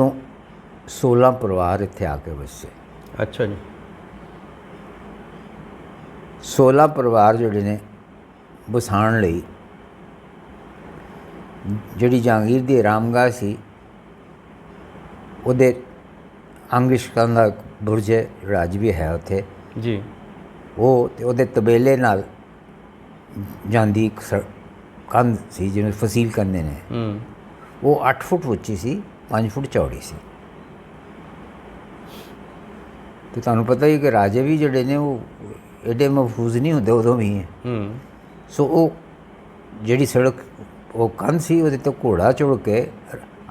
ਉਦੋਂ 16 ਪਰਿਵਾਰ ਇੱਥੇ ਆ ਕੇ ਵਸੇ। ਅੱਛਾ ਜੀ। 16 ਪਰਿਵਾਰ ਜਿਹੜੇ ਨੇ ਵਸਾਉਣ ਲਈ ਜਿਹੜੀ ਜਹਾਂਗੀਰ ਦੀ ਆਰਾਮਗਾਹ ਸੀ ਉਹਦੇ ਅੰਗਿਸ਼ਕਾਂ ਦਾ ਬੁਰਜ ਰਾਜ ਵੀ ਹੈ ਉੱਥੇ। ਜੀ। ਉਹ ਤੇ ਉਹਦੇ ਤਬੇਲੇ ਨਾਲ ਜਾਂਦੀ ਇੱਕ ਕੰਧ ਸੀ ਜਿਹਨੂੰ ਫਸੀਲ ਕਹਿੰਦੇ ਨੇ। ਹੂੰ। ਉਹ 8 ਫੁੱਟ ਉੱਚੀ ਸੀ। 5 ਫੁੱਟ ਚੌੜੀ ਸੀ। ਤੇ ਤੁਹਾਨੂੰ ਪਤਾ ਹੀ ਕਿ ਰਾਜੇ ਵੀ ਜਿਹੜੇ ਨੇ ਉਹ ਐਡੇ ਮਹਫੂਜ਼ ਨਹੀਂ ਹੁੰਦੇ ਉਦੋਂ ਵੀ ਹੂੰ। ਸੋ ਉਹ ਜਿਹੜੀ ਸੜਕ ਉਹ ਕੰਧ ਸੀ ਉਹਦੇ ਤੋਂ ਘੋੜਾ ਚੜ ਕੇ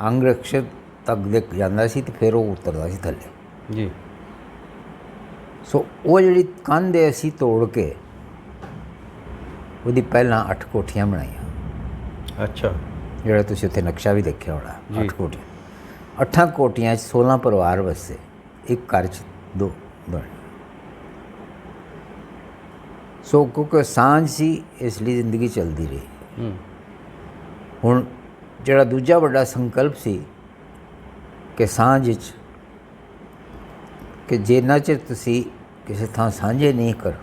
ਅੰਗ ਰਕਸ਼ਕ ਤੱਕ ਦੇ ਜਾਂਦਾ ਸੀ ਤੇ ਫਿਰ ਉਹ ਉਤਰਦਾ ਸੀ ਥੱਲੇ। ਜੀ। ਸੋ ਉਹ ਜਿਹੜੀ ਕੰਧ ਹੈ ਅਸੀਂ ਤੋੜ ਕੇ ਉਹਦੀ ਪਹਿਲਾਂ 8 ਕੋਠੀਆਂ ਬਣਾਈਆਂ। ਅੱਛਾ। ਜਿਹੜਾ ਤੁਸੀਂ ਉੱਥੇ ਨਕਸ਼ਾ ਵੀ ਦੇਖਿਆ ਹੋਣਾ। 8 ਕੋਠੀਆਂ। ਅੱਠਾਂ ਕੋਠੀਆਂ 'ਚ 16 ਪਰਿਵਾਰ ਵਸੇ ਇੱਕ ਘਰ 'ਚ ਦੋ ਬਣੇ। ਸੋ ਕਿਉਂਕਿ ਸਾਂਝ ਸੀ ਇਸ ਲਈ ਜ਼ਿੰਦਗੀ ਚੱਲਦੀ ਰਹੀ। ਹੁਣ ਜਿਹੜਾ ਦੂਜਾ ਵੱਡਾ ਸੰਕਲਪ ਸੀ ਕਿ ਸਾਂਝ ਵਿੱਚ ਕਿ ਜਿੰਨਾ ਚਿਰ ਤੁਸੀਂ ਕਿਸੇ ਥਾਂ ਸਾਂਝੇ ਨਹੀਂ ਕਰ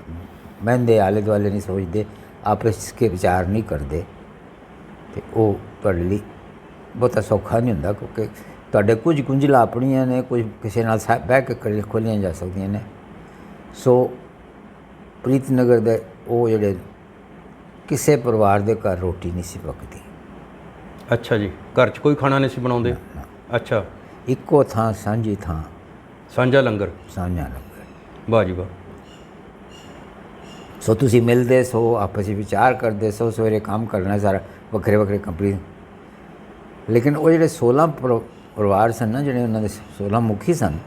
ਬਹਿੰਦੇ ਆਲੇ ਦੁਆਲੇ ਨਹੀਂ ਸੋਚਦੇ ਆਪਸ 'ਚ ਕੇ ਵਿਚਾਰ ਨਹੀਂ ਕਰਦੇ ਤੇ ਉਹ ਤੁਹਾਡੇ ਲਈ ਬਹੁਤਾ ਸੌਖਾ ਨਹੀਂ ਹੁੰਦਾ ਕਿਉਂਕਿ ਤੁਹਾਡੇ ਕੁਝ ਗੁੰਝਲਾਂ ਆਪਣੀਆਂ ਨੇ ਕੁਝ ਕਿਸੇ ਨਾਲ ਬਹਿ ਕੇ ਕਰ ਖੋਲੀਆਂ ਜਾ ਸਕਦੀਆਂ ਨੇ। ਸੋ ਪ੍ਰੀਤਨਗਰ ਦੇ ਉਹ ਜਿਹੜੇ ਕਿਸੇ ਪਰਿਵਾਰ ਦੇ ਘਰ ਰੋਟੀ ਨਹੀਂ ਸੀ ਪੱਕਦੀ। ਅੱਛਾ ਜੀ ਘਰ 'ਚ ਕੋਈ ਖਾਣਾ ਨਹੀਂ ਸੀ ਬਣਾਉਂਦੇ? ਅੱਛਾ। ਇੱਕੋ ਥਾਂ ਸਾਂਝੀ ਥਾਂ। ਸਾਂਝਾ ਲੰਗਰ? ਸਾਂਝਾ ਲੰਗਰ। ਵਾਹ ਜੀ ਵਾਹ। ਸੋ ਤੁਸੀਂ ਮਿਲਦੇ ਸੋ ਆਪਸ ਵਿੱਚ ਵਿਚਾਰ ਕਰਦੇ ਸੋ ਸਵੇਰੇ ਕੰਮ ਕਰਨਾ ਸਾਰਾ ਵੱਖਰੇ ਵੱਖਰੇ ਕੰਪਨੀ। ਲੇਕਿਨ ਉਹ ਜਿਹੜੇ 16 ਪਰਿ- ਪਰਿਵਾਰ ਸਨ ਨਾ ਜਿਹੜੇ ਉਹਨਾਂ ਦੇ 16 ਮੁਖੀ ਸਨ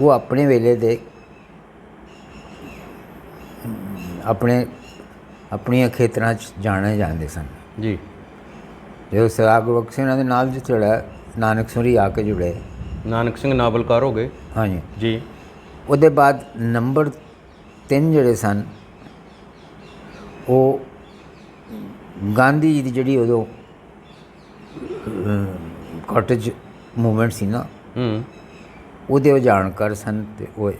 ਉਹ ਆਪਣੇ ਵੇਲੇ ਦੇ ਆਪਣੇ ਆਪਣੀਆਂ ਖੇਤਰਾਂ 'ਚ ਜਾਣੇ ਜਾਂਦੇ ਸਨ। ਜੀ। ਜਦੋਂ ਸਰਦਾਰ ਗੁਰਬਖਸ਼ ਸਿੰਘ ਉਹਨਾਂ ਦੇ ਨਾਲ ਜੋ ਚੜਾ ਨਾਨਕ ਸੁਰੀ ਆ ਕੇ ਜੁੜੇ। ਨਾਨਕ ਸਿੰਘ ਨਾਵਲਕਾਰ ਹੋ ਗਏ। ਹਾਂਜੀ। ਜੀ। ਉਹਦੇ ਬਾਅਦ ਨੰਬਰ 3 ਜਿਹੜੇ ਸਨ ਉਹ ਗਾਂਧੀ ਜੀ ਦੀ ਜਿਹੜੀ ਉਦੋਂ ਕਾਟੇਜ ਮੂਵਮੈਂਟ ਸੀ ਨਾ। ਹੂੰ। ਉਹਦੇ ਉਹ ਜਾਣਕਾਰ ਸਨ ਤੇ ਉਹ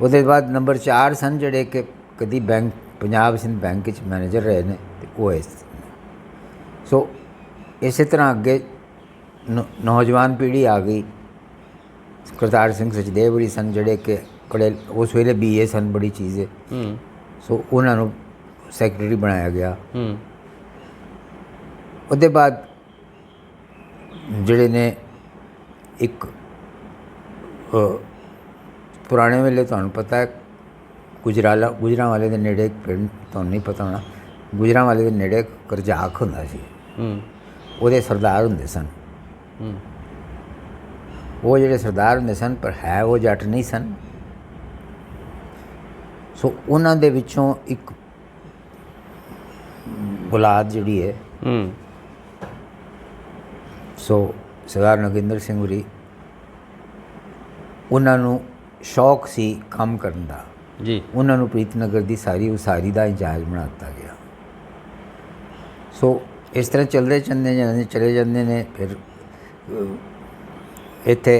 ਉਹਦੇ ਬਾਅਦ ਨੰਬਰ 4 ਸਨ ਜਿਹੜੇ ਕਿ ਕਦੀ ਬੈਂਕ ਪੰਜਾਬ ਸਿੰਧ ਬੈਂਕ ਵਿੱਚ ਮੈਨੇਜਰ ਰਹੇ ਨੇ ਤੇ ਉਹ ਇਸ ਸੋ ਇਸੇ ਤਰ੍ਹਾਂ ਅੱਗੇ ਨੌਜਵਾਨ ਪੀੜ੍ਹੀ ਆ ਗਈ। ਕਰਤਾਰ ਸਿੰਘ ਸਚਦੇਵ ਬੜੀ ਸਨ ਜਿਹੜੇ ਕਿ ਬੜੇ ਉਸ ਵੇਲੇ ਬੀਏ ਸਨ ਬੜੀ ਚੀਜ਼। ਹੈ। ਹੂੰ ਸੋ ਉਹਨਾਂ ਨੂੰ ਸੈਕਟਰੀ ਬਣਾਇਆ ਗਿਆ। ਹੂੰ। ਉਹਦੇ ਬਾਅਦ ਜਿਹੜੇ ਨੇ ਇੱਕ ਪੁਰਾਣੇ ਵੇਲੇ ਤੁਹਾਨੂੰ ਪਤਾ ਹੈ ਗੁਜਰਾਲਾ ਗੁਜਰਾਂ ਵਾਲੇ ਦੇ ਨੇੜੇ ਇੱਕ ਪਿੰਡ ਤੁਹਾਨੂੰ ਨਹੀਂ ਪਤਾ ਹੋਣਾ ਗੁਜਰਾਂ ਵਾਲੇ ਦੇ ਨੇੜੇ ਇੱਕ ਕਰਜਾਕ ਹੁੰਦਾ ਸੀ। ਹੂੰ। ਉਹਦੇ ਸਰਦਾਰ ਹੁੰਦੇ ਸਨ। ਹੂੰ। ਉਹ ਜਿਹੜੇ ਸਰਦਾਰ ਹੁੰਦੇ ਸਨ ਪਰ ਹੈ ਉਹ ਜੱਟ ਨਹੀਂ ਸਨ। ਸੋ ਉਹਨਾਂ ਦੇ ਵਿੱਚੋਂ ਇੱਕ ਔਲਾਦ ਜਿਹੜੀ ਹੈ ਹੂੰ। ਸੋ ਸਰਦਾਰ ਨਗਿੰਦਰ ਸਿੰਘ ਹੋਰੀ ਉਹਨਾਂ ਨੂੰ ਸ਼ੌਕ ਸੀ ਕੰਮ ਕਰਨ ਦਾ। ਜੀ। ਉਹਨਾਂ ਨੂੰ ਪ੍ਰੀਤਨਗਰ ਦੀ ਸਾਰੀ ਉਸਾਰੀ ਦਾ ਇੰਚਾਰਜ ਬਣਾ ਦਿੱਤਾ ਗਿਆ। ਸੋ ਇਸ ਤਰ੍ਹਾਂ ਚੱਲਦੇ ਚੰਦੇ ਜਾਂਦੇ ਚਲੇ ਜਾਂਦੇ ਨੇ ਫਿਰ ਇੱਥੇ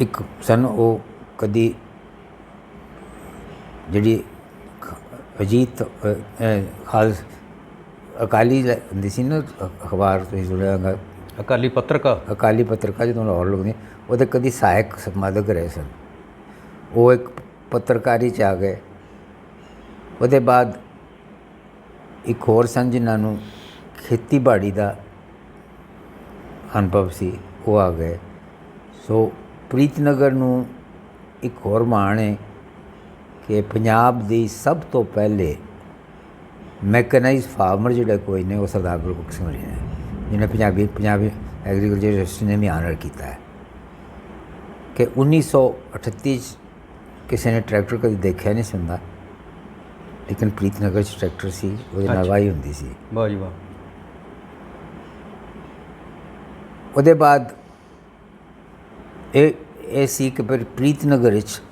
ਇੱਕ ਸਨ ਉਹ ਕਦੀ ਜਿਹੜੀ ਅਜੀਤ ਖਾਲਸ ਅਕਾਲੀ ਹੁੰਦੀ ਸੀ ਨਾ ਅਖਬਾਰ ਤੁਸੀਂ ਸੁਣਿਆ ਹੋਗਾ ਅਕਾਲੀ ਪੱਤਰਕਾ। ਅਕਾਲੀ ਪੱਤਰਕਾਰ ਜਦੋਂ ਲਾਹੌਰ ਲੁਕਦੀ ਉਹਦੇ ਕਦੀ ਸਹਾਇਕ ਸੰਪਾਦਕ ਰਹੇ ਸਨ। ਉਹ ਇੱਕ ਪੱਤਰਕਾਰੀ ਚ ਆ ਗਏ। ਉਹਦੇ ਬਾਅਦ ਇੱਕ ਹੋਰ ਸਨ ਜਿਨ੍ਹਾਂ ਨੂੰ ਖੇਤੀਬਾੜੀ ਦਾ ਅਨੁਭਵ ਸੀ ਉਹ ਆ ਗਏ। ਸੋ ਪ੍ਰੀਤਨਗਰ ਨੂੰ ਇੱਕ ਹੋਰ ਮਾਣ ਹੈ ਕਿ ਪੰਜਾਬ ਦੀ ਸਭ ਤੋਂ ਪਹਿਲੇ ਮੈਕਨਾਈਜ਼ ਫਾਰਮਰ ਜਿਹੜਾ ਕੋਈ ਨੇ ਉਹ ਸਰਦਾਰ ਗੁਰਬਖਸ਼ ਸਿੰਘ ਹੋਰੀ ਨੇ ਜਿਹਨੇ ਪੰਜਾਬੀ ਪੰਜਾਬੀ ਐਗਰੀਕਲਚਰ ਯੂਨੀਵਰਸਿਟੀ ਨੇ ਵੀ ਆਨਰ ਕੀਤਾ ਹੈ। ਕਿ 1938 ਚ ਕਿਸੇ ਨੇ ਟਰੈਕਟਰ ਕਦੀ ਦੇਖਿਆ ਨਹੀਂ ਸੀ ਹੁੰਦਾ ਲੇਕਿਨ ਪ੍ਰੀਤਨਗਰ ਚ ਟਰੈਕਟਰ ਸੀ ਉਹਦੇ ਨਾਲ ਹੁੰਦੀ ਸੀ। ਵਾਹ ਜੀ ਵਾਹ। ਉਹਦੇ ਬਾਅਦ ਇਹ ਇਹ ਸੀ ਕਿ ਪ੍ਰੀਤਨਗਰ ਵਿੱਚ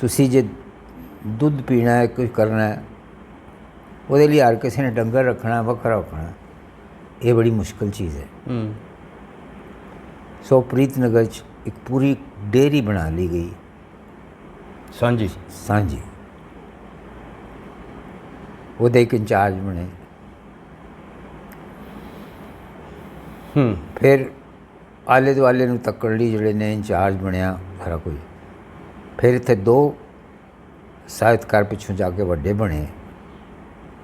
ਤੁਸੀਂ ਜੇ ਦੁੱਧ ਪੀਣਾ ਹੈ ਕੁਝ ਕਰਨਾ ਹੈ ਉਹਦੇ ਲਈ ਹਰ ਕਿਸੇ ਨੇ ਡੰਗਰ ਰੱਖਣਾ ਵੱਖਰਾ ਰੱਖਣਾ ਇਹ ਬੜੀ ਮੁਸ਼ਕਲ ਚੀਜ਼ ਹੈ। ਹੂੰ। ਸੋ ਪ੍ਰੀਤਨਗਰ 'ਚ ਇੱਕ ਪੂਰੀ ਡੇਅਰੀ ਬਣਾ ਲਈ ਗਈ। ਸਾਂਝੀ? ਸਾਂਝੀ। ਉਹਦੇ ਇੱਕ ਇੰਚਾਰਜ ਬਣੇ। ਹੂੰ। ਫਿਰ ਆਲੇ ਦੁਆਲੇ ਨੂੰ ਲਈ ਜਿਹੜੇ ਨੇ ਇੰਚਾਰਜ ਬਣਿਆ ਸਾਰਾ ਕੋਈ ਫਿਰ ਇੱਥੇ ਦੋ ਸਾਹਿਤਕਾਰ ਪਿੱਛੋਂ ਜਾ ਕੇ ਵੱਡੇ ਬਣੇ।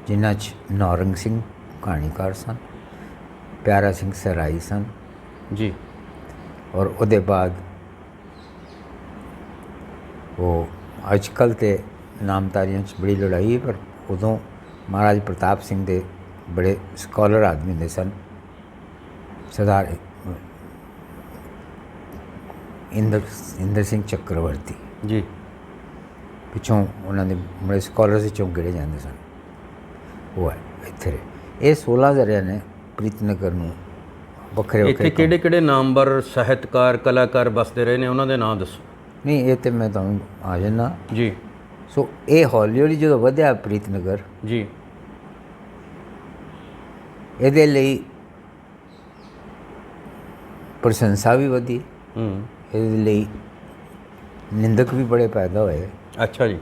ਜਿਨ੍ਹਾਂ 'ਚ ਨੌਰੰਗ ਸਿੰਘ ਕਹਾਣੀਕਾਰ ਸਨ ਪਿਆਰਾ ਸਿੰਘ ਸਰਾਈ ਸਨ ਜੀ। ਔਰ ਉਹਦੇ ਬਾਅਦ ਉਹ ਅੱਜ ਕੱਲ੍ਹ ਤੇ ਨਾਮਤਾਰੀਆਂ 'ਚ ਬੜੀ ਲੜਾਈ ਹੈ ਪਰ ਉਦੋਂ ਮਹਾਰਾਜ ਪ੍ਰਤਾਪ ਸਿੰਘ ਦੇ ਬੜੇ ਸਕਾਲਰ ਆਦਮੀ ਹੁੰਦੇ ਸਨ। ਸਰਦਾਰ ਇੰਦਰ ਇੰਦਰ ਸਿੰਘ ਚੱਕਰਵਰਤੀ ਜੀ। ਪਿੱਛੋਂ ਉਹਨਾਂ ਦੇ ਬੜੇ ਸਕਾਲਰਸ ਵਿੱਚੋਂ ਗਿਣੇ ਜਾਂਦੇ ਸਨ। ਉਹ ਹੈ ਇੱਥੇ। ਇਹ 16 ਜ਼ਰਿਆ ਨੇ ਪ੍ਰੀਤਨਗਰ ਨੂੰ ਵੱਖਰੇ ਇੱਥੇ ਵੱਖਰੇ ਕਿਹੜੇ ਕਿਹੜੇ ਨਾਮਵਰ ਸਾਹਿਤਕਾਰ ਕਲਾਕਾਰ ਵਸਦੇ ਰਹੇ ਨੇ? ਉਹਨਾਂ ਦੇ ਨਾਮ ਦੱਸੋ। ਨਹੀਂ ਇਹ ਤੇ ਮੈਂ ਤੁਹਾਨੂੰ ਆ ਜਾਣਾ ਜੀ। ਸੋ ਇਹ ਹੌਲੀ ਹੌਲੀ ਜਦੋਂ ਵਧਿਆ ਪ੍ਰੀਤਨਗਰ ਜੀ। ਇਹਦੇ ਲਈ ਪ੍ਰਸ਼ੰਸਾ ਵੀ ਵਧੀ। ਹੂੰ। ਇਹਦੇ ਲਈ ਨਿੰਦਕ ਵੀ ਬੜੇ ਪੈਦਾ ਹੋਏ। ਅੱਛਾ ਜੀ।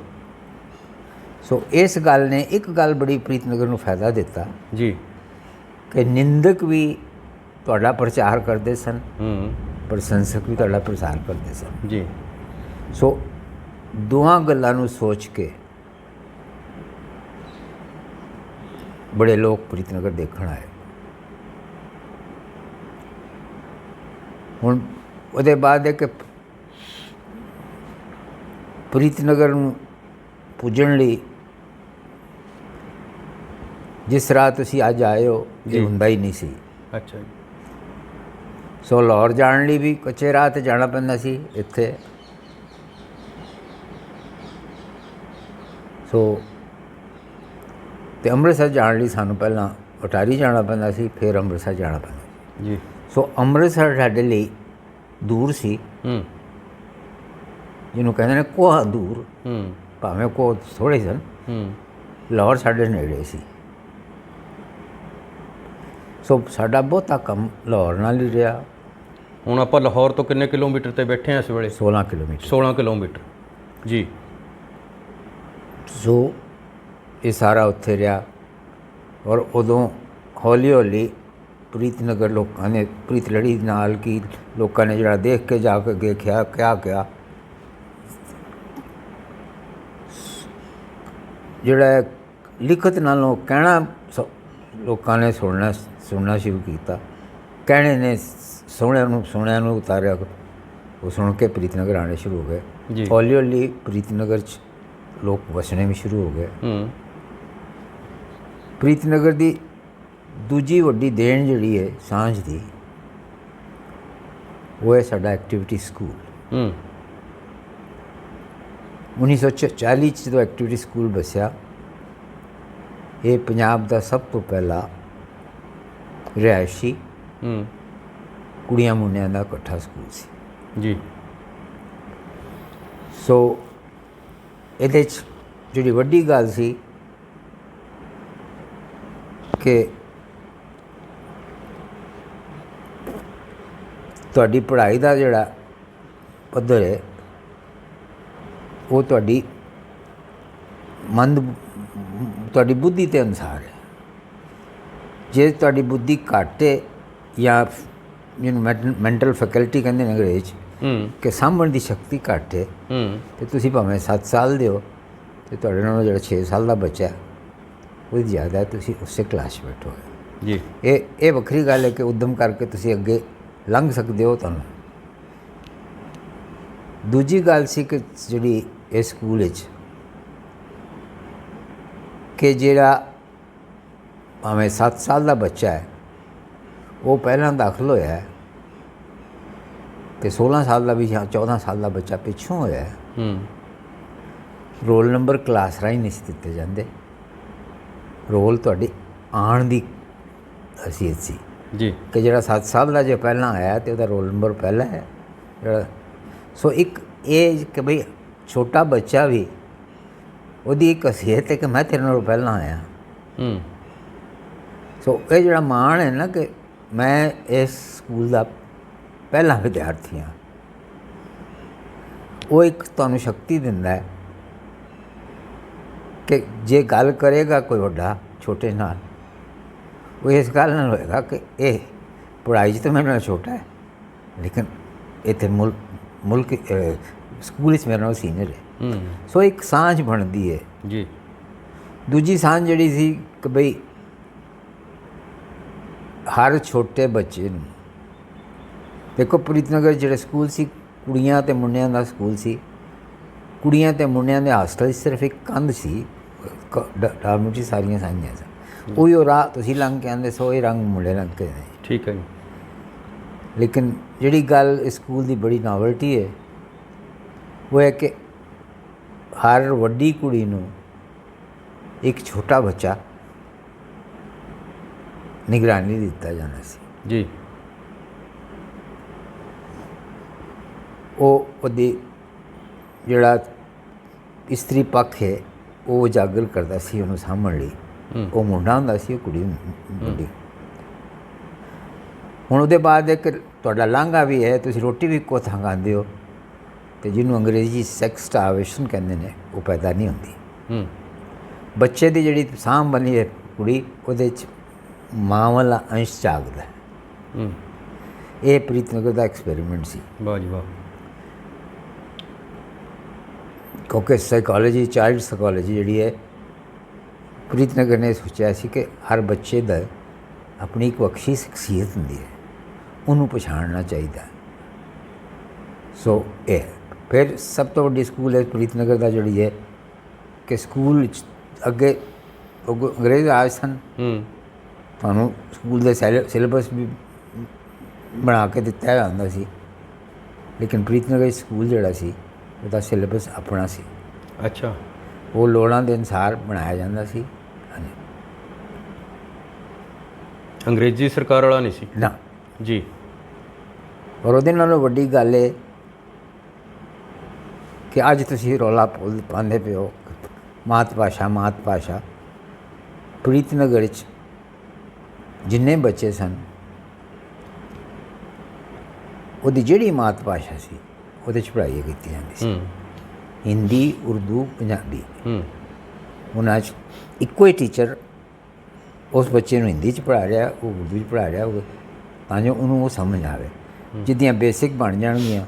ਸੋ ਇਸ ਗੱਲ ਨੇ ਇੱਕ ਗੱਲ ਬੜੀ ਪ੍ਰੀਤਨਗਰ ਨੂੰ ਫਾਇਦਾ ਦਿੱਤਾ। ਜੀ। ਕਿ ਨਿੰਦਕ ਵੀ ਤੁਹਾਡਾ ਪ੍ਰਚਾਰ ਕਰਦੇ ਸਨ। ਹੂੰ। ਪ੍ਰਸ਼ੰਸਕ ਵੀ ਤੁਹਾਡਾ ਪ੍ਰਚਾਰ ਕਰਦੇ ਸਨ। ਜੀ। ਸੋ ਦੋਹਾਂ ਗੱਲਾਂ ਨੂੰ ਸੋਚ ਕੇ ਬੜੇ ਲੋਕ ਪ੍ਰੀਤਨਗਰ ਦੇਖਣ ਆਏ। ਹੁਣ ਉਹਦੇ ਬਾਅਦ ਹੈ ਕਿ ਪ੍ਰੀਤਨਗਰ ਨੂੰ ਪੁੱਜਣ ਲਈ ਜਿਸ ਰਾਹ ਤੁਸੀਂ ਅੱਜ ਆਏ ਹੋ ਜੀ। ਇਹ ਹੁੰਦਾ ਹੀ ਨਹੀਂ ਸੀ। ਅੱਛਾ ਜੀ। ਸੋ ਲਾਹੌਰ ਜਾਣ ਲਈ ਵੀ ਕੱਚੇ ਰਾਹ ਤੇ ਜਾਣਾ ਪੈਂਦਾ ਸੀ ਇੱਥੇ। ਸੋ ਤੇ ਅੰਮ੍ਰਿਤਸਰ ਜਾਣ ਲਈ ਸਾਨੂੰ ਪਹਿਲਾਂ ਅਟਾਰੀ ਜਾਣਾ ਪੈਂਦਾ ਸੀ ਫਿਰ ਅੰਮ੍ਰਿਤਸਰ ਜਾਣਾ ਪੈਂਦਾ। ਜੀ। ਸੋ ਅੰਮ੍ਰਿਤਸਰ ਸਾਡੇ ਲਈ ਦੂਰ ਸੀ। ਹੂੰ। ਜਿਹਨੂੰ ਕਹਿੰਦੇ ਨੇ ਕੋਹ ਦੂਰ। ਹੂੰ। ਭਾਵੇਂ ਕੋਹ ਥੋੜੇ ਸਨ। ਹੂੰ। ਲਾਹੌਰ ਸਾਡੇ ਨੇੜੇ ਸੀ। ਸੋ ਸਾਡਾ ਬਹੁਤਾ ਕੰਮ ਲਾਹੌਰ ਨਾਲ ਹੀ ਰਿਹਾ। ਹੁਣ ਆਪਾਂ ਲਾਹੌਰ ਤੋਂ ਕਿੰਨੇ ਕਿਲੋਮੀਟਰ ਤੇ ਬੈਠੇ ਆ ਇਸ ਵੇਲੇ? 16 ਕਿਲੋਮੀਟਰ। 16 ਕਿਲੋਮੀਟਰ। ਜੀ। ਸੋ ਇਹ ਸਾਰਾ ਉੱਥੇ ਰਿਹਾ ਔਰ ਉਦੋਂ ਹੌਲੀ ਹੌਲੀ ਪ੍ਰੀਤਨਗਰ ਲੋਕਾਂ ਨੇ ਪ੍ਰੀਤ ਲੜੀ ਨਾਲ ਕੀ ਲੋਕਾਂ ਨੇ ਜਿਹੜਾ ਦੇਖ ਕੇ ਜਾ ਕੇ ਦੇਖਿਆ ਕਿਆ ਕਿਆ ਜਿਹੜਾ ਲਿਖਤ ਨਾਲੋਂ ਕਹਿਣਾ ਲੋਕਾਂ ਨੇ ਸੁਣਨਾ ਸੁਣਨਾ ਸ਼ੁਰੂ ਕੀਤਾ। ਕਹਿਣੇ ਨੇ ਸੁਣਿਆ ਨੂੰ ਸੁਣਿਆ ਨੂੰ ਉਤਾਰਿਆ। ਉਹ ਸੁਣ ਕੇ ਪ੍ਰੀਤਨਗਰ ਆਣੇ ਸ਼ੁਰੂ ਹੋ ਗਏ। ਜੀ। ਹੌਲੀ ਹੌਲੀ ਪ੍ਰੀਤਨਗਰ ਚ ਲੋਕ ਵਸਣੇ ਵੀ ਸ਼ੁਰੂ ਹੋ ਗਏ। ਹੂੰ। ਪ੍ਰੀਤਨਗਰ ਦੀ ਦੂਜੀ ਵੱਡੀ ਦੇਣ ਜਿਹੜੀ ਹੈ ਸਾਂਝ ਦੀ ਉਹ ਹੈ ਸਾਡਾ ਐਕਟੀਵਿਟੀ ਸਕੂਲ ਹੂੰ। 1940 ਚ ਜਦੋਂ ਐਕਟੀਵਿਟੀ ਸਕੂਲ ਬਸਿਆ ਇਹ ਪੰਜਾਬ ਦਾ ਸਭ ਤੋਂ ਪਹਿਲਾ ਰਿਹਾਇਸ਼ੀ ਹੂੰ। ਕੁੜੀਆਂ ਮੁੰਡਿਆਂ ਦਾ ਇਕੱਠਾ ਸਕੂਲ ਸੀ। ਜੀ। ਸੋ ਇਹਦੇ ਚ ਜਿਹੜੀ ਵੱਡੀ ਗੱਲ ਸੀ ਕਿ ਤੁਹਾਡੀ ਪੜ੍ਹਾਈ ਦਾ ਜਿਹੜਾ ਪੱਧਰ ਹੈ ਉਹ ਤੁਹਾਡੀ ਮੰਦ ਤੁਹਾਡੀ ਬੁੱਧੀ ਦੇ ਅਨੁਸਾਰ ਹੈ। ਜੇ ਤੁਹਾਡੀ ਬੁੱਧੀ ਘੱਟ ਹੈ ਜਾਂ ਜਿਹਨੂੰ ਮੈਂਟਲ ਫੈਕਲਟੀ ਕਹਿੰਦੇ ਨੇ ਅੰਗਰੇਜ਼ ਕਿ ਸਾਂਭਣ ਦੀ ਸ਼ਕਤੀ ਘੱਟ ਹੈ। ਤੇ ਤੁਸੀਂ ਭਾਵੇਂ 7 ਸਾਲ ਦੇ ਹੋ ਤੇ ਤੁਹਾਡੇ ਨਾਲ ਜਿਹੜਾ 6 ਸਾਲ ਦਾ ਬੱਚਾ ਹੈ ਉਹ ਜ਼ਿਆਦਾ ਤੁਸੀਂ ਉਸੇ ਕਲਾਸ 'ਚ ਬੈਠੋਗੇ ਜੀ। ਇਹ ਇਹ ਵੱਖਰੀ ਗੱਲ ਹੈ ਕਿ ਉਦਮ ਕਰਕੇ ਤੁਸੀਂ ਅੱਗੇ ਲੰਘ ਸਕਦੇ ਹੋ ਤੁਹਾਨੂੰ। ਦੂਜੀ ਗੱਲ ਸੀ ਕਿ ਜਿਹੜੀ ਇਸ ਸਕੂਲ ਵਿੱਚ ਕਿ ਜਿਹੜਾ ਭਾਵੇਂ 7 ਸਾਲ ਦਾ ਬੱਚਾ ਹੈ ਉਹ ਪਹਿਲਾਂ ਦਾਖਲ ਹੋਇਆ ਹੈ ਤੇ 16 ਸਾਲ ਦਾ ਵੀ ਜਾਂ 14 ਸਾਲ ਦਾ ਬੱਚਾ ਪਿੱਛੋਂ ਹੋਇਆ ਹੈ। ਹੂੰ। ਰੋਲ ਨੰਬਰ ਕਲਾਸ ਰਾਹੀਂ ਨਹੀਂ ਦਿੱਤੇ ਜਾਂਦੇ। ਰੋਲ ਤੁਹਾਡੀ ਆਉਣ ਦੀ ਹਸੀਅਤ ਸੀ। ਜੀ। ਕਿ ਜਿਹੜਾ 7 ਸਾਲ ਦਾ ਜੇ ਪਹਿਲਾਂ ਆਇਆ ਤੇ ਉਹਦਾ ਰੋਲ ਨੰਬਰ ਪਹਿਲਾ ਹੈ। ਜਿਹੜਾ ਸੋ ਇੱਕ ਇਹ ਕਿ ਭਈ ਛੋਟਾ ਬੱਚਾ ਵੀ ਉਹਦੀ ਇੱਕ ਹਸੀਅਤ ਹੈ ਕਿ ਮੈਂ ਤੇਰੇ ਨਾਲੋਂ ਪਹਿਲਾਂ ਆਇਆ। ਹੂੰ। ਸੋ ਇਹ ਜਿਹੜਾ ਮਾਣ ਹੈ ਨਾ ਕਿ ਮੈਂ ਇਸ ਸਕੂਲ ਦਾ ਪਹਿਲਾ ਵਿਦਿਆਰਥੀ ਹਾਂ। ਉਹ ਇੱਕ ਤੁਹਾਨੂੰ ਸ਼ਕਤੀ ਦਿੰਦਾ ਹੈ ਕਿ ਜੇ ਗੱਲ ਕਰੇਗਾ ਕੋਈ ਵੱਡਾ ਛੋਟੇ ਨਾਲ ਉਹ ਇਸ ਗੱਲ ਨਾਲ ਹੋਏਗਾ ਕਿ ਇਹ ਪੜ੍ਹਾਈ 'ਚ ਤਾਂ ਮੇਰੇ ਨਾਲ ਛੋਟਾ ਹੈ ਲੇਕਿਨ ਇੱਥੇ ਮੁਲਕ ਮੁਲਕ ਸਕੂਲ ਵਿੱਚ ਮੇਰੇ ਨਾਲ ਸੀਨੀਅਰ ਹੈ। ਹੂੰ। ਸੋ ਇੱਕ ਸਾਂਝ ਬਣਦੀ ਹੈ। ਜੀ। ਦੂਜੀ ਸਾਂਝ ਜਿਹੜੀ ਸੀ ਕਿ ਬਈ ਹਰ ਛੋਟੇ ਬੱਚੇ ਨੂੰ। ਦੇਖੋ ਪ੍ਰੀਤਨਗਰ ਜਿਹੜੇ ਸਕੂਲ ਸੀ ਕੁੜੀਆਂ ਤੇ ਮੁੰਡਿਆਂ ਦਾ ਸਕੂਲ ਸੀ। ਕੁੜੀਆਂ ਤੇ ਮੁੰਡਿਆਂ ਦੇ ਹਾਸਟਲ ਸਿਰਫ ਇੱਕ ਕੰਧ ਸੀ। ਡਾਰਮਿਟਰੀ ਸਾਰੀਆਂ ਸਾਂਝੀਆਂ ਸਨ। ਉਹੀ ਉਹ ਰਾਹ ਤੁਸੀਂ ਲੰਘ ਕੇ ਆਉਂਦੇ ਸੋ ਇਹ ਰੰਗ ਮੁੰਡੇ ਲੰਘ ਕੇ ਨੇ। ਠੀਕ ਹੈ ਜੀ। ਲੇਕਿਨ ਜਿਹੜੀ ਗੱਲ ਇਸ ਸਕੂਲ ਦੀ ਬੜੀ ਨਾਵਲਟੀ ਹੈ ਉਹ ਹੈ ਕਿ ਹਰ ਵੱਡੀ ਕੁੜੀ ਨੂੰ ਇੱਕ ਛੋਟਾ ਬੱਚਾ ਨਿਗਰਾਨੀ ਦਿੱਤਾ ਜਾਣਾ ਸੀ। ਜੀ। ਉਹ ਉਹਦੀ ਜਿਹੜਾ ਇਸਤਰੀ ਪੱਖ ਹੈ ਉਹ ਉਜਾਗਰ ਕਰਦਾ ਸੀ ਉਹਨੂੰ ਸਾਂਭਣ ਲਈ। ਉਹ ਮੁੰਡਾ ਹੁੰਦਾ ਸੀ ਉਹ ਕੁੜੀ ਮੁੰਡੀ। ਹੁਣ ਉਹਦੇ ਬਾਅਦ ਇੱਕ ਤੁਹਾਡਾ ਲਾਂਘਾ ਵੀ ਹੈ ਤੁਸੀਂ ਰੋਟੀ ਵੀ ਇੱਕੋ ਥਾਂ ਖਾਂਦੇ ਹੋ। ਤੇ ਜਿਹਨੂੰ ਅੰਗਰੇਜ਼ੀ ਸੈਕਸ ਸਟਾਰਵੇਸ਼ਨ ਕਹਿੰਦੇ ਨੇ ਉਹ ਪੈਦਾ ਨਹੀਂ ਹੁੰਦੀ। ਬੱਚੇ ਦੀ ਜਿਹੜੀ ਸਾਂਭ ਬਣੀ ਹੈ ਕੁੜੀ ਉਹਦੇ ਚ ਜਾਗਦਾ ਹੈ। ਹੂੰ ਇਹ ਪ੍ਰੀਤਨਗਰ ਦਾ ਐਕਸਪੈਰੀਮੈਂਟ ਸੀ ਵਾਹ ਜੀ ਵਾਹ ਕਿਉਂਕਿ ਸਾਈਕੋਲੋਜੀ ਚਾਈਲਡ ਸਾਈਕੋਲੋਜੀ ਜਿਹੜੀ ਹੈ ਪ੍ਰੀਤਨਗਰ ਨੇ ਸੋਚਿਆ ਸੀ ਕਿ ਹਰ ਬੱਚੇ ਦਾ ਆਪਣੀ ਇੱਕ ਵੱਖਰੀ ਸ਼ਖਸੀਅਤ ਹੁੰਦੀ ਹੈ ਉਹਨੂੰ ਪਛਾਣਨਾ ਚਾਹੀਦਾ। ਸੋ ਇਹ ਫਿਰ ਸਭ ਤੋਂ ਵੱਡੀ ਸਕੂਲ ਹੈ ਪ੍ਰੀਤਨਗਰ ਦਾ ਜਿਹੜੀ ਹੈ ਕਿ ਸਕੂਲ ਅੱਗੇ ਅੰਗਰੇਜ਼ ਆਏ ਸਨ ਹੂੰ ਤੁਹਾਨੂੰ ਸਕੂਲ ਦੇ ਸਿਲੇਬਸ ਵੀ ਬਣਾ ਕੇ ਦਿੱਤਾ ਜਾਂਦਾ ਸੀ। ਲੇਕਿਨ ਪ੍ਰੀਤਨਗਰ ਸਕੂਲ ਜਿਹੜਾ ਸੀ ਉਹਦਾ ਸਿਲੇਬਸ ਆਪਣਾ ਸੀ। ਅੱਛਾ। ਉਹ ਲੋੜਾਂ ਦੇ ਅਨੁਸਾਰ ਬਣਾਇਆ ਜਾਂਦਾ ਸੀ। ਅੰਗਰੇਜ਼ੀ ਸਰਕਾਰ ਵਾਲਾ ਨਹੀਂ ਸੀ? ਨਾ। ਜੀ। ਔਰ ਉਹਦੇ ਨਾਲੋਂ ਵੱਡੀ ਗੱਲ ਇਹ ਕਿ ਅੱਜ ਤੁਸੀਂ ਰੌਲਾ ਪੁੱਲ ਪਾਉਂਦੇ ਹੋ। ਮਾਤ ਭਾਸ਼ਾ ਮਾਤ ਭਾਸ਼ਾ। ਪ੍ਰੀਤਨਗਰ ਵਿੱਚ ਜਿੰਨੇ ਬੱਚੇ ਸਨ ਉਹਦੀ ਜਿਹੜੀ ਮਾਤ ਭਾਸ਼ਾ ਸੀ ਉਹਦੇ ਚ ਪੜ੍ਹਾਈ ਕੀਤੀ ਜਾਂਦੀ ਸੀ। ਹਿੰਦੀ ਉਰਦੂ ਪੰਜਾਬੀ। ਹੂੰ। ਉਹਨਾਂ 'ਚ ਇੱਕੋ ਹੀ ਟੀਚਰ ਉਸ ਬੱਚੇ ਨੂੰ ਹਿੰਦੀ 'ਚ ਪੜ੍ਹਾ ਰਿਹਾ ਉਹ ਉਰਦੂ 'ਚ ਪੜ੍ਹਾ ਰਿਹਾ ਹੋਵੇ ਤਾਂ ਜੋ ਉਹਨੂੰ ਉਹ ਸਮਝ ਆਵੇ। ਜਿੱਦੀਆਂ ਬੇਸਿਕ ਬਣ ਜਾਣਗੀਆਂ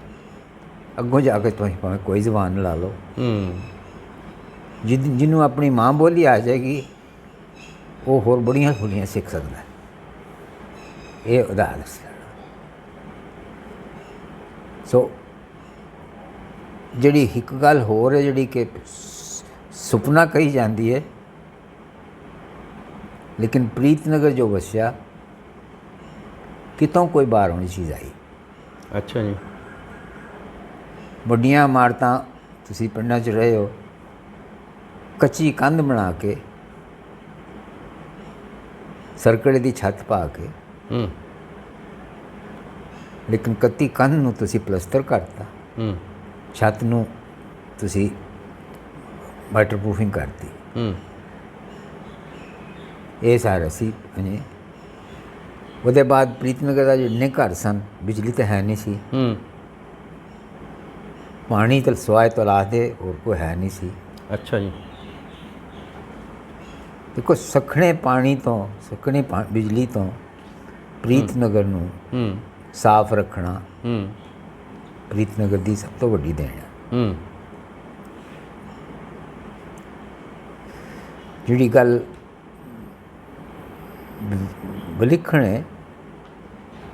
ਅੱਗੋਂ ਜਾ ਕੇ ਤੁਸੀਂ ਭਾਵੇਂ ਕੋਈ ਜ਼ਬਾਨ ਲਾ ਲਓ। ਹੂੰ। ਜਿਹ- ਜਿਹਨੂੰ ਆਪਣੀ ਮਾਂ ਬੋਲੀ ਆ ਜਾਏਗੀ ਉਹ ਹੋਰ ਬੜੀਆਂ ਬੋਲੀਆਂ ਸਿੱਖ ਸਕਦਾ। ਆਦਰਸ਼ ਹੈ ਸੋ ਜਿਹੜੀ ਇੱਕ ਗੱਲ ਹੋਰ ਹੈ ਜਿਹੜੀ ਕਿ ਸੁਪਨਾ ਕਹੀ ਜਾਂਦੀ ਹੈ ਲੇਕਿਨ ਪ੍ਰੀਤਨਗਰ ਜੋ ਵਸਿਆ ਕਿਤੋਂ ਕੋਈ ਬਾਹਰੋਂ ਨਹੀਂ ਚੀਜ਼ ਆਈ। ਅੱਛਾ ਜੀ। ਵੱਡੀਆਂ ਇਮਾਰਤਾਂ ਤੁਸੀਂ ਪਿੰਡਾਂ 'ਚ ਰਹੇ ਹੋ ਕੱਚੀ ਕੰਧ ਬਣਾ ਕੇ ਸਰਕੜੇ ਦੀ ਛੱਤ ਪਾ ਕੇ ਹੂੰ। ਲੇਕਿਨ ਕੱਤੀ ਕੰਧ ਨੂੰ ਤੁਸੀਂ ਪਲਸਤਰ ਕਰਤਾ। ਹੂੰ। ਛੱਤ ਨੂੰ ਤੁਸੀਂ ਵਾਟਰਪ੍ਰੂਫਿੰਗ ਕਰਤੀ। ਹੂੰ। ਇਹ ਸਾਰਾ ਸੀ ਅਨੇ ਉਹਦੇ ਬਾਅਦ ਪ੍ਰੀਤਨਗਰ ਦਾ ਜਿੰਨੇ ਘਰ ਸਨ ਬਿਜਲੀ ਤਾਂ ਹੈ ਨਹੀਂ ਸੀ। ਹੂੰ। ਪਾਣੀ ਤਾਂ ਸਵਾਏ ਤੋਂ ਲਾ ਦੇ ਹੋਰ ਕੋਈ ਹੈ ਨਹੀਂ ਸੀ। ਅੱਛਾ ਜੀ। ਦੇਖੋ ਸਖਣੇ ਪਾਣੀ ਤੋਂ ਸਖਣੇ ਬਿਜਲੀ ਤੋਂ ਪ੍ਰੀਤਨਗਰ ਨੂੰ ਹੂੰ। ਸਾਫ਼ ਰੱਖਣਾ ਹੂੰ। ਪ੍ਰੀਤਨਗਰ ਦੀ ਸਭ ਤੋਂ ਵੱਡੀ ਦੇਣ ਹੈ ਹੂੰ। ਜਿਹੜੀ ਗੱਲ ਵਿਲੱਖਣ ਹੈ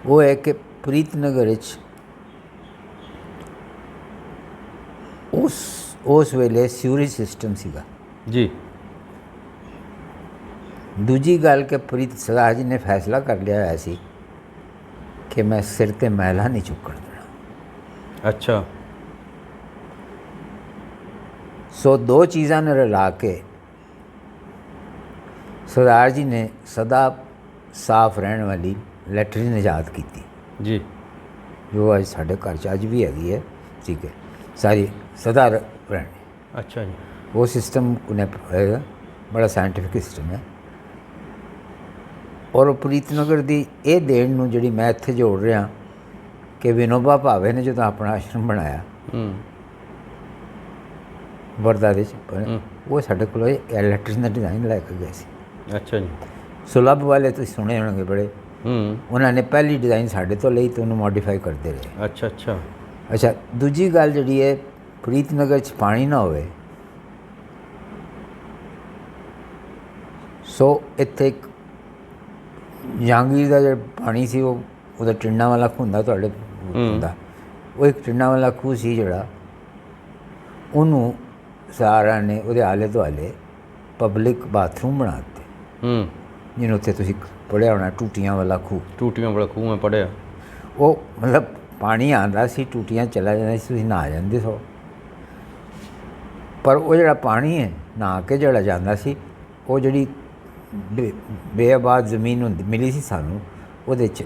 ਉਹ ਹੈ ਕਿ ਪ੍ਰੀਤਨਗਰ ਵਿੱਚ ਉਸ ਉਸ ਵੇਲੇ ਸਿਵਰੇਜ ਸਿਸਟਮ ਸੀਗਾ। ਜੀ। ਦੂਜੀ ਗੱਲ ਕਿ ਪ੍ਰੀਤ ਸਰਦਾਰ ਜੀ ਨੇ ਫੈਸਲਾ ਕਰ ਲਿਆ ਹੋਇਆ ਸੀ ਕਿ ਮੈਂ ਸਿਰ ਤੇ ਮੈਲਾ ਨਹੀਂ ਚੁੱਕਣ ਦੇਣਾ ਅੱਛਾ ਸੋ ਦੋ ਚੀਜ਼ਾਂ ਨੇ ਰਲਾ ਕੇ ਸਰਦਾਰ ਜੀ ਨੇ ਸਦਾ ਸਾਫ਼ ਰਹਿਣ ਵਾਲੀ ਲੈਟਰਿਨ ਇਜਾਦ ਕੀਤੀ ਜੀ ਜੋ ਅੱਜ ਸਾਡੇ ਘਰ 'ਚ ਅੱਜ ਵੀ ਹੈਗੀ ਹੈ ਠੀਕ ਹੈ ਸਾਰੀ ਸਦਾ ਰ- ਰਹਿਣੀ ਅੱਛਾ ਜੀ ਉਹ ਸਿਸਟਮ ਉਹਨੇ ਹੋਏਗਾ ਬੜਾ ਸਾਇੰਟਿਫਿਕ ਸਿਸਟਮ ਹੈ ਔਰ ਉਹ ਪ੍ਰੀਤਨਗਰ ਦੀ ਇਹ ਦੇਣ ਨੂੰ ਜਿਹੜੀ ਮੈਂ ਇੱਥੇ ਜੋੜ ਰਿਹਾ ਕਿ ਵਿਨੋਬਾ ਭਾਵੇ ਨੇ ਜਦੋਂ ਆਪਣਾ ਆਸ਼ਰਮ ਬਣਾਇਆ ਹੂੰ। ਵਰਦਾ ਦੇ ਚ। ਉਹ ਸਾਡੇ ਕੋਲ ਇਲੈਕਟ੍ਰਿਸ਼ਨ ਦਾ ਡਿਜ਼ਾਈਨ ਲੈ ਕੇ ਗਏ ਸੀ। ਅੱਛਾ ਜੀ। ਸੁਲਭ ਵਾਲੇ ਤੁਸੀਂ ਸੁਣੇ ਹੋਣਗੇ ਬੜੇ। ਹੂੰ। ਉਹਨਾਂ ਨੇ ਪਹਿਲੀ ਡਿਜ਼ਾਈਨ ਸਾਡੇ ਤੋਂ ਲਈ ਤੇ ਉਹਨੂੰ ਮੋਡੀਫਾਈ ਕਰਦੇ ਰਹੇ। ਅੱਛਾ ਅੱਛਾ। ਅੱਛਾ ਦੂਜੀ ਗੱਲ ਜਿਹੜੀ ਹੈ ਪ੍ਰੀਤਨਗਰ ਚ ਪਾਣੀ ਨਾ ਹੋਵੇ ਸੋ ਇੱਥੇ ਇੱਕ ਜਹਾਂਗੀਰ ਦਾ ਜਿਹੜਾ ਪਾਣੀ ਸੀ ਉਹ ਉਹਦਾ ਟਿੰਡਾਂ ਵਾਲਾ ਖੂਹ ਹੁੰਦਾ ਤੁਹਾਡੇ ਹੁੰਦਾ। ਉਹ ਇੱਕ ਟਿੰਡਾਂ ਵਾਲਾ ਖੂਹ ਸੀ ਜਿਹੜਾ ਉਹਨੂੰ ਸਾਰਾ ਨੇ ਉਹਦੇ ਆਲੇ ਦੁਆਲੇ ਪਬਲਿਕ ਬਾਥਰੂਮ ਬਣਾ ਦਿੱਤੇ। ਹੂੰ। ਜਿਹਨੂੰ ਉੱਥੇ ਤੁਸੀਂ ਪੜਿਆ ਹੋਣਾ ਟੂਟੀਆਂ ਵਾਲਾ ਖੂਹ। ਟੂਟੀਆਂ ਵਾਲਾ ਖੂਹ ਮੈਂ ਪੜਿਆ ਉਹ ਮਤਲਬ ਪਾਣੀ ਆਂਦਾ ਸੀ ਟੂਟੀਆਂ ਚਲਾ ਜਾਂਦਾ ਸੀ ਤੁਸੀਂ ਨਹਾ ਜਾਂਦੇ ਸੋ। ਪਰ ਉਹ ਜਿਹੜਾ ਪਾਣੀ ਹੈ ਨਹਾ ਕੇ ਜਿਹੜਾ ਜਾਂਦਾ ਸੀ ਉਹ ਜਿਹੜੀ ਬੇਆਬਾਦ ਜ਼ਮੀਨ ਹੁੰਦੀ ਮਿਲੀ ਸੀ ਸਾਨੂੰ ਉਹਦੇ 'ਚ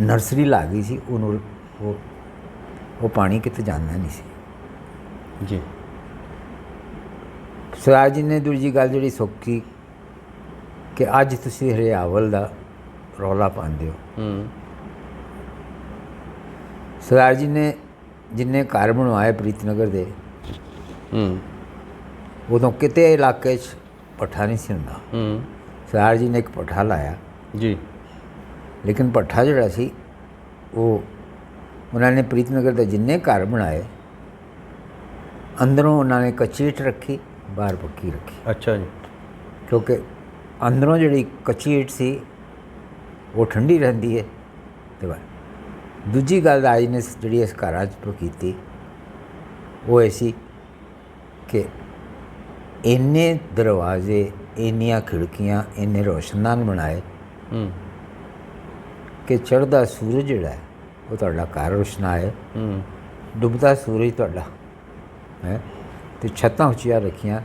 ਨਰਸਰੀ ਲਾ ਗਈ ਸੀ ਉਹਨੂੰ ਉਹ ਉਹ ਪਾਣੀ ਕਿਤੇ ਜਾਂਦਾ ਨਹੀਂ ਸੀ। ਜੀ। ਸਰਾਜ ਜੀ ਨੇ ਦੂਜੀ ਗੱਲ ਜਿਹੜੀ ਸੋਖੀ ਕਿ ਅੱਜ ਤੁਸੀਂ ਹਰਿਆਵਲ ਦਾ ਰੌਲਾ ਪਾਉਂਦੇ ਹੋ। ਹੂੰ। ਸਰਦਾਰ ਜੀ ਨੇ ਜਿੰਨੇ ਘਰ ਬਣਵਾਏ ਪ੍ਰੀਤਨਗਰ ਦੇ ਹੂੰ। ਉਦੋਂ ਕਿਤੇ ਇਲਾਕੇ 'ਚ ਪੱਠਾ ਨਹੀਂ ਸੀ ਹੁੰਦਾ। ਹੂੰ। ਸਰਦਾਰ ਜੀ ਨੇ ਇੱਕ ਪੱਠਾ ਲਾਇਆ। ਜੀ। ਲੇਕਿਨ ਪੱਠਾ ਜਿਹੜਾ ਸੀ ਉਹ ਉਹਨਾਂ ਨੇ ਪ੍ਰੀਤਨਗਰ ਦੇ ਜਿੰਨੇ ਘਰ ਬਣਾਏ ਅੰਦਰੋਂ ਉਹਨਾਂ ਨੇ ਕੱਚੀ ਇੱਟ ਰੱਖੀ ਬਾਹਰ ਪੱਕੀ ਰੱਖੀ। ਅੱਛਾ ਜੀ। ਕਿਉਂਕਿ ਅੰਦਰੋਂ ਜਿਹੜੀ ਕੱਚੀ ਇੱਟ ਸੀ ਉਹ ਠੰਡੀ ਰਹਿੰਦੀ ਹੈ ਤੇ ਬਾਹਰ ਦੂਜੀ ਗੱਲ ਰਾਜ ਨੇ ਜਿਹੜੀ ਇਸ ਘਰਾਂ 'ਚ ਕੀਤੀ ਉਹ ਇਹ ਸੀ ਕਿ ਇੰਨੇ ਦਰਵਾਜ਼ੇ ਇੰਨੀਆਂ ਖਿੜਕੀਆਂ ਇੰਨੇ ਰੋਸ਼ਨਦਾਨ ਬਣਾਏ ਹੂੰ। ਕਿ ਚੜ੍ਹਦਾ ਸੂਰਜ ਜਿਹੜਾ ਹੈ ਉਹ ਤੁਹਾਡਾ ਘਰ ਰੋਸ਼ਨਾਏ ਹੂੰ। ਡੁੱਬਦਾ ਸੂਰਜ ਤੁਹਾਡਾ ਹੈ? ਤੇ ਛੱਤਾਂ ਉੱਚੀਆਂ ਰੱਖੀਆਂ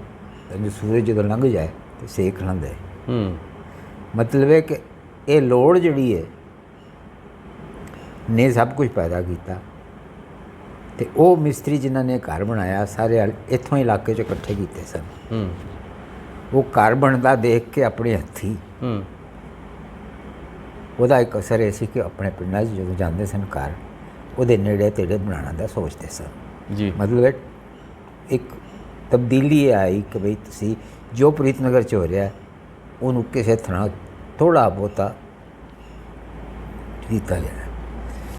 ਤਾਂ ਜੋ ਸੂਰਜ ਜਦੋਂ ਲੰਘ ਜਾਏ ਤੇ ਸੇਕ ਨਾ ਦੇ ਹੂੰ। ਮਤਲਬ ਹੈ ਕਿ ਇਹ ਲੋੜ ਜਿਹੜੀ ਹੈ ਨੇ ਸਭ ਕੁਝ ਪੈਦਾ ਕੀਤਾ। ਤੇ ਉਹ ਮਿਸਤਰੀ ਜਿਨ੍ਹਾਂ ਨੇ ਘਰ ਬਣਾਇਆ ਸਾਰੇ ਇੱਥੋਂ ਇਲਾਕੇ 'ਚ ਇਕੱਠੇ ਕੀਤੇ ਸਨ। ਹੂੰ। ਉਹ ਘਰ ਬਣਦਾ ਦੇਖ ਕੇ ਆਪਣੇ ਹੱਥੀ। ਹੂੰ। ਉਹਦਾ ਇੱਕ ਅਸਰ ਇਹ ਸੀ ਕਿ ਆਪਣੇ ਪਿੰਡਾਂ 'ਚ ਜਦੋਂ ਜਾਂਦੇ ਸਨ ਘਰ ਉਹਦੇ ਨੇੜੇ ਤੇੜੇ ਬਣਾਉਣ ਦਾ ਸੋਚਦੇ ਸਨ। ਜੀ। ਮਤਲਬ ਇੱਕ ਤਬਦੀਲੀ ਇਹ ਆਈ ਕਿ ਬਈ ਤੁਸੀਂ ਜੋ ਪ੍ਰੀਤਨਗਰ ਚ ਹੋ ਰਿਹਾ ਉਹਨੂੰ ਕਿਸੇ ਤਰ੍ਹਾਂ ਥੋੜਾ ਬਹੁਤਾ ਕੀਤਾ ਜਾਏ